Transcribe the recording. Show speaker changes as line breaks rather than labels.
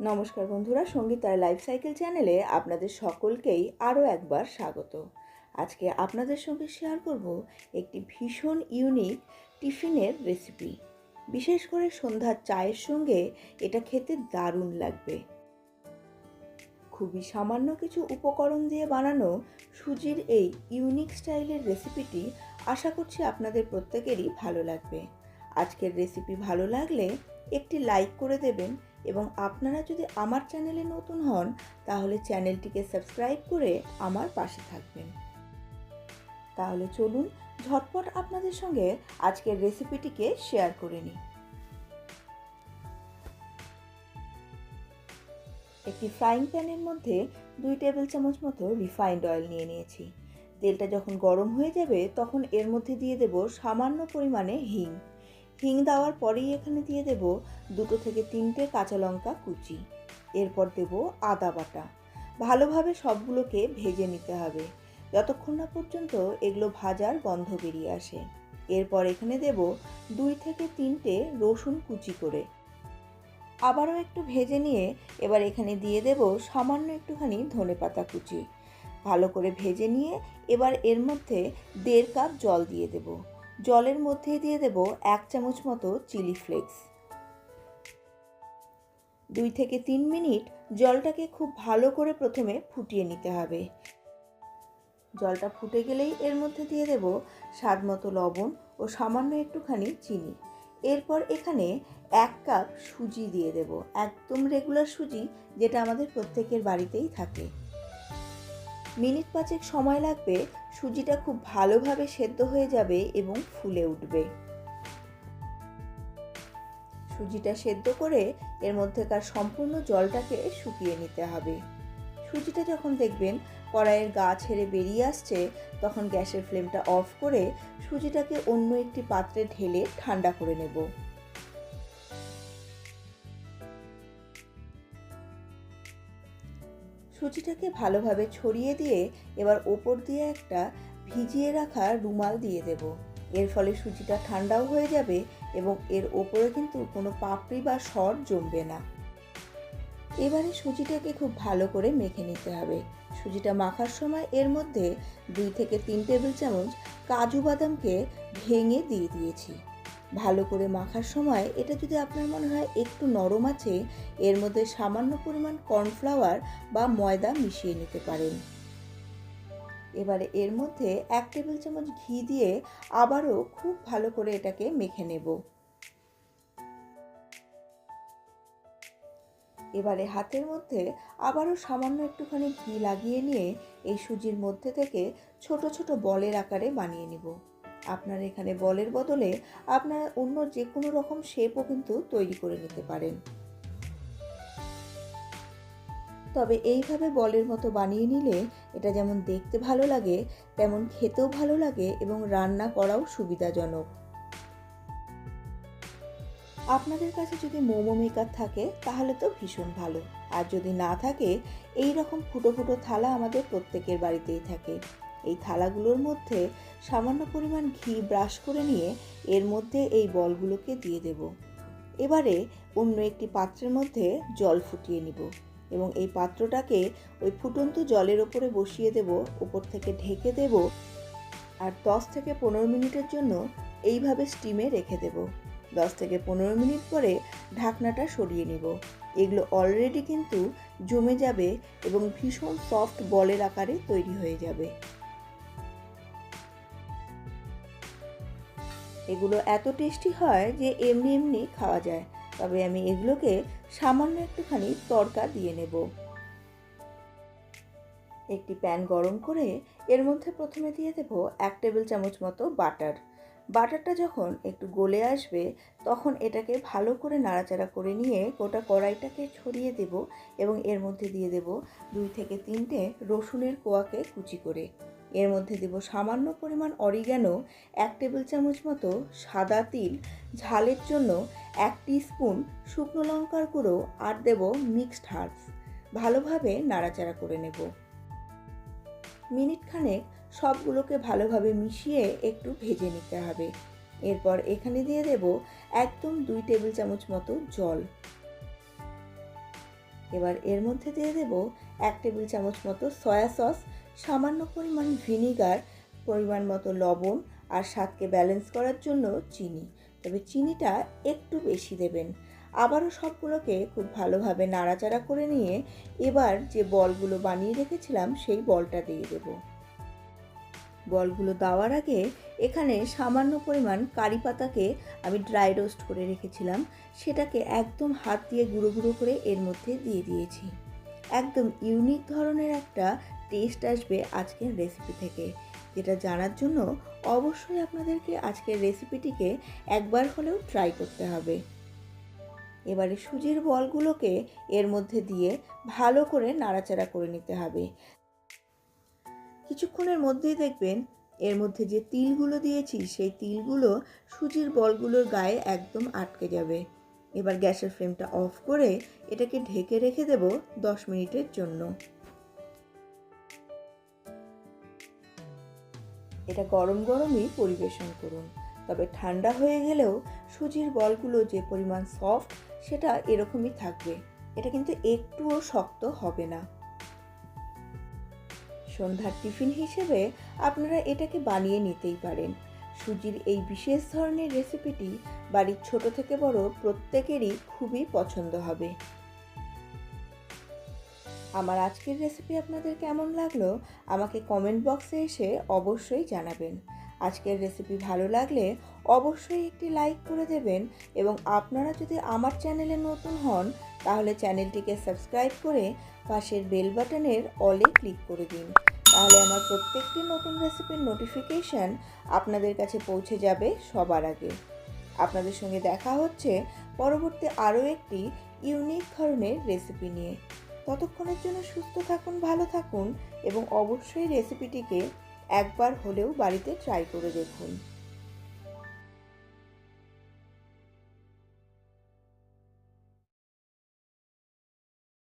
নমস্কার বন্ধুরা, সঙ্গীতার life cycle চ্যানেলে আপনাদের সকলকেই আরও একবার স্বাগত। আজকে আপনাদের সঙ্গে শেয়ার করব একটি ভীষণ ইউনিক টিফিনের রেসিপি বিশেষ করে সন্ধ্যার চায়ের সঙ্গে এটা খেতে দারুণ লাগবে। খুবই সামান্য কিছু উপকরণ দিয়ে বানানো সুজির এই ইউনিক স্টাইলের রেসিপিটি আশা করছি আপনাদের প্রত্যেকেরই ভালো লাগবে। আজকের রেসিপি ভালো লাগলে একটি লাইক করে দেবেন এবং আপনারা যদি আমার চ্যানেলে নতুন হন, তাহলে চ্যানেলটিকে সাবস্ক্রাইব করে আমার পাশে থাকবেন। তাহলে চলুন ঝটপট আপনাদের সঙ্গে আজকের রেসিপিটিকে শেয়ার করে নিই। একটি ফ্রাইং প্যানের মধ্যে দুই টেবিল চামচ মতো রিফাইন্ড অয়েল নিয়ে নিয়েছি। তেলটা যখন গরম হয়ে যাবে, তখন এর মধ্যে দিয়ে দেব সামান্য পরিমাণে হিং। হিং দেওয়ার পরেই এখানে দিয়ে দেব দুটো থেকে তিনটে কাঁচা লঙ্কা কুচি। এরপর দেব আদা বাটা। ভালোভাবে সবগুলোকে ভেজে নিতে হবে। যতক্ষণ না পর্যন্ত এগুলো ভাজার গন্ধ বেরিয়ে আসে। এরপর এখানে দেব দুই থেকে তিনটে রসুন কুচি করে। আবারও একটু ভেজে নিয়ে এবার এখানে দিয়ে দেব সামান্য একটুখানি ধনে পাতা কুচি। ভালো করে ভেজে নিয়ে এবার এর মধ্যে দেড় কাপ জল দিয়ে দেব। জলের মধ্যে দিয়ে দেব এক চামচ মতো চিলি ফ্লেক্স। দুই থেকে তিন মিনিট জলটাকে খুব ভালো করে প্রথমে ফুটিয়ে নিতে হবে। জলটা ফুটে গেলেই এর মধ্যে দিয়ে দেব স্বাদ মতো লবণ ও সামান্য একটুখানি চিনি। এরপর এখানে এক কাপ সুজি দিয়ে দেব, একদম রেগুলার সুজি যেটা আমাদের প্রত্যেকের বাড়িতেই থাকে। মিনিট পাঁচেক সময় লাগবে সুজিটা খুব ভালোভাবে সেদ্ধ হয়ে যাবে এবং ফুলে উঠবে। সুজিটা সেদ্ধ করে এর মধ্যেকার সম্পূর্ণ জলটাকে শুকিয়ে নিতে হবে। সুজিটা যখন দেখবেন কড়াইয়ের গা ছেড়ে বেরিয়ে আসছে, তখন গ্যাসের ফ্লেমটা অফ করে সুজিটাকে অন্য একটি পাত্রে ঢেলে ঠান্ডা করে নেব। সুজিটাকে ভালোভাবে ছড়িয়ে দিয়ে এবার ওপর দিয়ে একটা ভিজিয়ে রাখা রুমাল দিয়ে দেব। এর ফলে সুজিটা ঠান্ডাও হয়ে যাবে এবং এর ওপরে কিন্তু কোনো পাপড়ি বা সর জমবে না। এবারে সুজিটাকে খুব ভালো করে মেখে নিতে হবে। সুজিটা মাখার সময় এর মধ্যে দুই থেকে তিন টেবিল চামচ কাজু বাদামকে ভেঙে দিয়ে দিয়েছি। ভালো করে মাখার সময় এটা যদি আপনার মনে হয় একটু নরম আছে, এর মধ্যে সামান্য পরিমাণ কর্নফ্লাওয়ার বা ময়দা মিশিয়ে নিতে পারেন। এবারে এর মধ্যে এক টেবিল চামচ ঘি দিয়ে আবারও খুব ভালো করে এটাকে মেখে নেব। এবারে হাতের মধ্যে আবারও সামান্য একটুখানি ঘি লাগিয়ে নিয়ে এই সুজির মধ্যে থেকে ছোট ছোট বলের আকারে বানিয়ে নেব। আপনার এখানে বলের বদলে আপনারা অন্য যে কোনো রকম শেপও কিন্তু তৈরি করে নিতে পারেন। তবে এইভাবে বলের মতো বানিয়ে নিলে এটা যেমন দেখতে ভালো লাগে, তেমন খেতেও ভালো লাগে এবং রান্না করাও সুবিধাজনক। আপনাদের কাছে যদি মোমো মেকার থাকে, তাহলে তো ভীষণ ভালো। আর যদি না থাকে এই রকম ফুটো ফুটো থালা আমাদের প্রত্যেকের বাড়িতেই থাকে। এই থালাগুলোর মধ্যে সামান্য পরিমাণ ঘি ব্রাশ করে নিয়ে এর মধ্যে এই বলগুলোকে দিয়ে দেব। এবারে অন্য একটি পাত্রের মধ্যে জল ফুটিয়ে নিব এবং এই পাত্রটাকে ওই ফুটন্ত জলের ওপরে বসিয়ে দেব, ওপর থেকে ঢেকে দেব আর দশ থেকে পনেরো মিনিটের জন্য এইভাবে স্টিমে রেখে দেব। দশ থেকে পনেরো মিনিট পরে ঢাকনাটা সরিয়ে নিব। এগুলো অলরেডি কিন্তু জমে যাবে এবং ভীষণ সফট বলের আকারে তৈরি হয়ে যাবে। এগুলো এত টেস্টি হয় যে এমনি এমনি খাওয়া যায়। তবে আমি এগুলোকে সামান্য একটুখানি তরকা দিয়ে নেব। একটি প্যান গরম করে এর মধ্যে প্রথমে দিয়ে দেব এক টেবিল চামচ মতো বাটার। বাটারটা যখন একটু গলে আসবে, তখন এটাকে ভালো করে নাড়াচাড়া করে নিয়ে গোটা কড়াইটাকে ছড়িয়ে দেব এবং এর মধ্যে দিয়ে দেব দুই থেকে তিনটে রসুনের কোয়াকে কুচি করে। এর মধ্যে দেব সামান্য পরিমাণ অরিগ্যানো এক টেবিল চামচ মতো সাদা তিল, ঝালের জন্য এক স্পুন শুকনো লঙ্কার গুঁড়ো আর দেব মিক্সড হার্বস ভালোভাবে নাড়াচাড়া করে নেব। মিনিট খানেক সবগুলোকে ভালোভাবে মিশিয়ে একটু ভেজে নিতে হবে। এরপর এখানে দিয়ে দেব একদম দুই টেবিল চামচ মতো জল। এবার এর মধ্যে দিয়ে দেব এক টেবিল চামচ মতো সয়া সস সামান্য পরিমাণ ভিনিগার, পরিমাণ মতো লবণ আর স্বাদকে ব্যালেন্স করার জন্য চিনি। তবে চিনিটা একটু বেশি দেবেন। আবারও সবগুলোকে খুব ভালোভাবে নাড়াচাড়া করে নিয়ে এবার যে বলগুলো বানিয়ে রেখেছিলাম, সেই বলটা দিয়ে দেব। বলগুলো দেওয়ার আগে এখানে সামান্য পরিমাণ কারি পাতাকে আমি ড্রাই রোস্ট করে রেখেছিলাম। সেটাকে একদম হাত দিয়ে গুঁড়ো গুঁড়ো করে এর মধ্যে দিয়ে দিয়েছি। একদম ইউনিক ধরনের একটা টেস্ট আসবে আজকের রেসিপি থেকে। যেটা জানার জন্য অবশ্যই আপনাদেরকে আজকের রেসিপিটিকে একবার হলেও ট্রাই করতে হবে। এবারে সুজির বলগুলোকে এর মধ্যে দিয়ে ভালো করে নাড়াচাড়া করে নিতে হবে। কিছুক্ষণের মধ্যেই দেখবেন এর মধ্যে যে তিলগুলো দিয়েছি, সেই তিলগুলো সুজির বলগুলোর গায়ে একদম আটকে যাবে। এবার গ্যাসের ফ্লেমটা অফ করে এটাকে ঢেকে রেখে দেব দশ মিনিটের জন্য। এটা গরম গরমই পরিবেশন করুন। তবে ঠান্ডা হয়ে গেলেও সুজির বলগুলো যে পরিমাণ সফট, সেটা এরকমই থাকবে। এটা কিন্তু একটুও শক্ত হবে না। সন্ধ্যার টিফিন হিসেবে আপনারা এটাকে বানিয়ে নিতেই পারেন। সুজির এই বিশেষ ধরনের রেসিপিটি বাড়ির ছোট থেকে বড় প্রত্যেকেরই খুবই পছন্দ হবে। আমার আজকের রেসিপি আপনাদের কেমন লাগল, আমাকে কমেন্ট বক্সে এসে অবশ্যই জানাবেন। আজকের রেসিপি ভালো লাগলে অবশ্যই একটি লাইক করে দেবেন এবং আপনারা যদি আমার চ্যানেলে নতুন হন, তাহলে চ্যানেলটিকে সাবস্ক্রাইব করে পাশের বেল বাটনের অলে ক্লিক করে দিন। তাহলে আমার প্রত্যেকটি নতুন রেসিপির নোটিফিকেশান আপনাদের কাছে পৌঁছে যাবে সবার আগে। আপনাদের সঙ্গে দেখা হচ্ছে পরবর্তী আরও একটি ইউনিক ধরনের রেসিপি নিয়ে। ততক্ষণের জন্য সুস্থ থাকুন, ভালো থাকুন এবং অবশ্যই রেসিপিটিকে একবার হলেও বাড়িতে ট্রাই করে দেখুন।